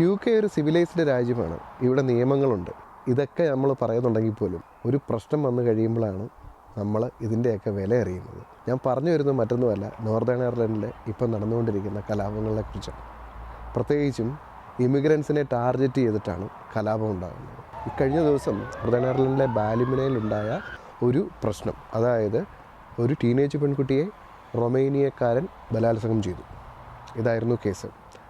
U K ഒരു civilised രാജ്യമാണ്. ഇവിടെ നിയമങ്ങളുണ്ട്. ഇതൊക്കെ നമ്മൾ പറയുന്നുണ്ടെങ്കിൽ പോലും ഒരു പ്രശ്നം വന്നു കഴിയുമ്പോഴാണ് നമ്മൾ ഇതിന്റെയൊക്കെ വില അറിയുന്നത്. ഞാൻ പറഞ്ഞു വരുന്നത് മറ്റൊന്നുമല്ല. നോർത്തേൺ അയർലൻഡിൽ ഇപ്പം നടന്നുകൊണ്ടിരിക്കുന്ന കലാപങ്ങളെ കുറിച്ചാണ് പ്രത്യേകിച്ചും ഇമിഗ്രൻസിനെ ടാർഗറ്റ് ചെയ്തിട്ടാണ് കലാപം ഉണ്ടാകുന്നത്. കഴിഞ്ഞ ദിവസം നോർത്തേൺ അയർലൻഡിലെ ബാലിമിനയിലുണ്ടായ ഒരു പ്രശ്നം. അതായത് ഒരു ടീനേജ് പെൺകുട്ടിയെ റൊമേനിയക്കാരൻ ബലാത്സംഗം ചെയ്തു. ഇതായിരുന്നു കേസ്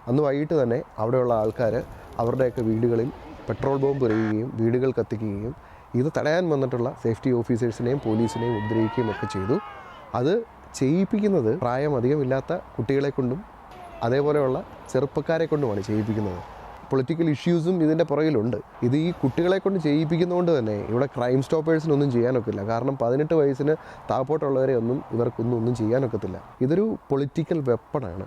അന്ന് വൈകിട്ട് തന്നെ അവിടെയുള്ള ആൾക്കാർ അവരുടെയൊക്കെ വീടുകളിൽ പെട്രോൾ ബോംബ് എറിയുകയും വീടുകൾ കത്തിക്കുകയും ഇത് തടയാൻ വന്നിട്ടുള്ള സേഫ്റ്റി ഓഫീസേഴ്സിനെയും പോലീസിനെയും ഉപദ്രവിക്കുകയും ഒക്കെ ചെയ്തു. അത് ചെയ്യിപ്പിക്കുന്നത് പ്രായം അധികമില്ലാത്ത കുട്ടികളെ കൊണ്ടും അതേപോലെയുള്ള ചെറുപ്പക്കാരെ കൊണ്ടുമാണ് ചെയ്യിപ്പിക്കുന്നത്. പൊളിറ്റിക്കൽ ഇഷ്യൂസും ഇതിന്റെ പുറകിലുണ്ട്. ഇത് ഈ കുട്ടികളെ കൊണ്ട് ചെയ്യിപ്പിക്കുന്നതുകൊണ്ട് തന്നെ ഇവിടെ ക്രൈം സ്റ്റോപ്പേഴ്സിനൊന്നും ചെയ്യാനൊക്കില്ല കാരണം പതിനെട്ട് വയസ്സിന് താപ്പോട്ടുള്ളവരെ ഒന്നും ഇവർക്കൊന്നും ഒന്നും ചെയ്യാനൊക്കത്തില്ല. ഇതൊരു പൊളിറ്റിക്കൽ വെപ്പണാണ്.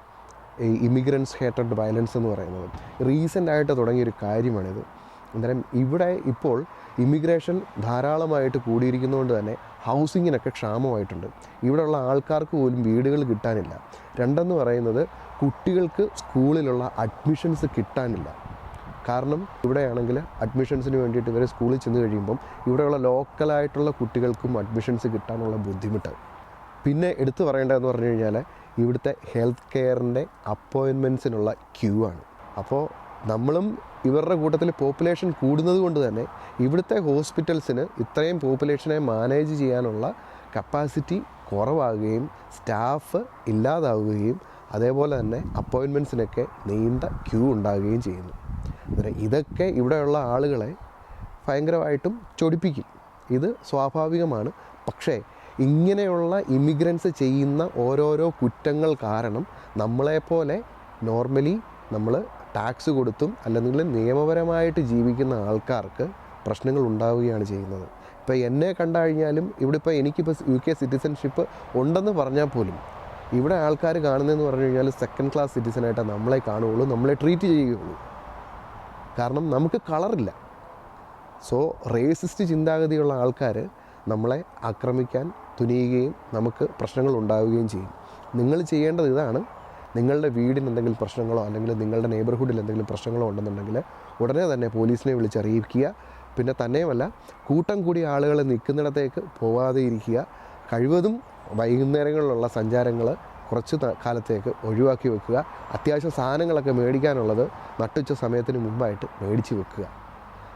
ഇമിഗ്രൻസ് ഹേറ്റഡ് വയലൻസ് എന്ന് പറയുന്നത് റീസെന്റ് ആയിട്ട് തുടങ്ങിയൊരു കാര്യമാണിത്. അന്നേരം ഇവിടെ ഇപ്പോൾ ഇമിഗ്രേഷൻ ധാരാളമായിട്ട് കൂടിയിരിക്കുന്നതുകൊണ്ട് തന്നെ ഹൗസിങ്ങിനൊക്കെ ക്ഷാമമായിട്ടുണ്ട്. ഇവിടെയുള്ള ആൾക്കാർക്ക് പോലും വീടുകൾ കിട്ടാനില്ല. രണ്ടെന്ന് പറയുന്നത് കുട്ടികൾക്ക് സ്കൂളിലുള്ള അഡ്മിഷൻസ് കിട്ടാനില്ല. കാരണം ഇവിടെയാണെങ്കിൽ അഡ്മിഷൻസിന് വേണ്ടിയിട്ട് ഇവരെ സ്കൂളിൽ ചെന്ന് കഴിയുമ്പം ഇവിടെയുള്ള ലോക്കലായിട്ടുള്ള കുട്ടികൾക്കും അഡ്മിഷൻസ് കിട്ടാനുള്ള ബുദ്ധിമുട്ട്. പിന്നെ എടുത്തു പറയേണ്ടതെന്ന് പറഞ്ഞു കഴിഞ്ഞാൽ ഇവിടുത്തെ ഹെൽത്ത് കെയറിന്റെ അപ്പോയിൻമെന്റ്സിനുള്ള ക്യൂ ആണ്. അപ്പോൾ നമ്മളും ഇവരുടെ കൂട്ടത്തിൽ പോപ്പുലേഷൻ കൂടുന്നത് കൊണ്ട് തന്നെ ഇവിടുത്തെ ഹോസ്പിറ്റൽസിന് ഇത്രയും പോപ്പുലേഷനെ മാനേജ് ചെയ്യാനുള്ള കപ്പാസിറ്റി കുറവാകുകയും സ്റ്റാഫ് ഇല്ലാതാവുകയും അതേപോലെ തന്നെ അപ്പോയിൻമെന്റ്സിനൊക്കെ നീണ്ട ക്യൂ ഉണ്ടാകുകയും ചെയ്യുന്നു. അന്നേരം ഇതൊക്കെ ഇവിടെയുള്ള ആളുകളെ ഭയങ്കരമായിട്ടും ചൊടിപ്പിക്കും. ഇത് സ്വാഭാവികമാണ്. പക്ഷേ ഇങ്ങനെയുള്ള ഇമിഗ്രൻസ് ചെയ്യുന്ന ഓരോരോ കുറ്റങ്ങൾ കാരണം നമ്മളെപ്പോലെ നോർമലി നമ്മൾ ടാക്സ് കൊടുത്തും അല്ലെങ്കിൽ നിയമപരമായിട്ട് ജീവിക്കുന്ന ആൾക്കാർക്ക് പ്രശ്നങ്ങൾ ഉണ്ടാവുകയാണ് ചെയ്യുന്നത്. ഇപ്പോൾ എന്നെ കണ്ടു കഴിഞ്ഞാലും ഇവിടെ ഇപ്പോൾ എനിക്കിപ്പോൾ യു കെ സിറ്റിസൺഷിപ്പ് ഉണ്ടെന്ന് പറഞ്ഞാൽ പോലും ഇവിടെ ആൾക്കാർ കാണുന്നതെന്ന് പറഞ്ഞു കഴിഞ്ഞാൽ സെക്കൻഡ് ക്ലാസ് സിറ്റിസനായിട്ട് നമ്മളെ കാണുകയുള്ളൂ നമ്മളെ ട്രീറ്റ് ചെയ്യുകയുള്ളൂ. കാരണം നമുക്ക് കളറില്ല സോ റേസിസ്റ്റ് ചിന്താഗതിയുള്ള ആൾക്കാർ നമ്മളെ ആക്രമിക്കാൻ തുനിയുകയും നമുക്ക് പ്രശ്നങ്ങൾ ഉണ്ടാവുകയും ചെയ്യും. നിങ്ങൾ ചെയ്യേണ്ടത് ഇതാണ്. നിങ്ങളുടെ വീടിന് എന്തെങ്കിലും പ്രശ്നങ്ങളോ അല്ലെങ്കിൽ നിങ്ങളുടെ നെയ്ബർഹുഡിൽ എന്തെങ്കിലും പ്രശ്നങ്ങളോ ഉണ്ടെന്നുണ്ടെങ്കിൽ ഉടനെ തന്നെ പോലീസിനെ വിളിച്ചറിയിക്കുക. പിന്നെ തന്നെയുമല്ല കൂട്ടം കൂടി ആളുകൾ നിൽക്കുന്നിടത്തേക്ക് പോവാതെ ഇരിക്കുക. കഴിവതും വൈകുന്നേരങ്ങളിലുള്ള സഞ്ചാരങ്ങൾ കുറച്ച് കാലത്തേക്ക് ഒഴിവാക്കി വെക്കുക. അത്യാവശ്യം സാധനങ്ങളൊക്കെ മേടിക്കാനുള്ളത് നട്ടുച്ച സമയത്തിന് മുമ്പായിട്ട് മേടിച്ച് വെക്കുക.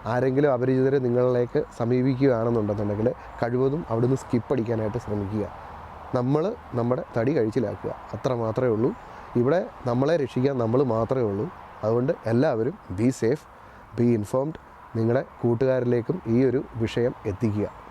ആരെങ്കിലും അപരിചിതരെ നിങ്ങളിലേക്ക് സമീപിക്കുകയാണെന്നുണ്ടെന്നുണ്ടെങ്കിൽ കഴിവതും അവിടുന്ന് സ്കിപ്പ് അടിക്കാനായിട്ട് ശ്രമിക്കുക. നമ്മൾ നമ്മുടെ തടി കഴിച്ചിലാക്കുക. അത്ര മാത്രമേ ഉള്ളൂ. ഇവിടെ നമ്മളെ രക്ഷിക്കാൻ നമ്മൾ മാത്രമേ ഉള്ളൂ. അതുകൊണ്ട് എല്ലാവരും ബി സേഫ് ബി ഇൻഫോംഡ് നിങ്ങളുടെ കൂട്ടുകാരിലേക്കും ഈ ഒരു വിഷയം എത്തിക്കുക.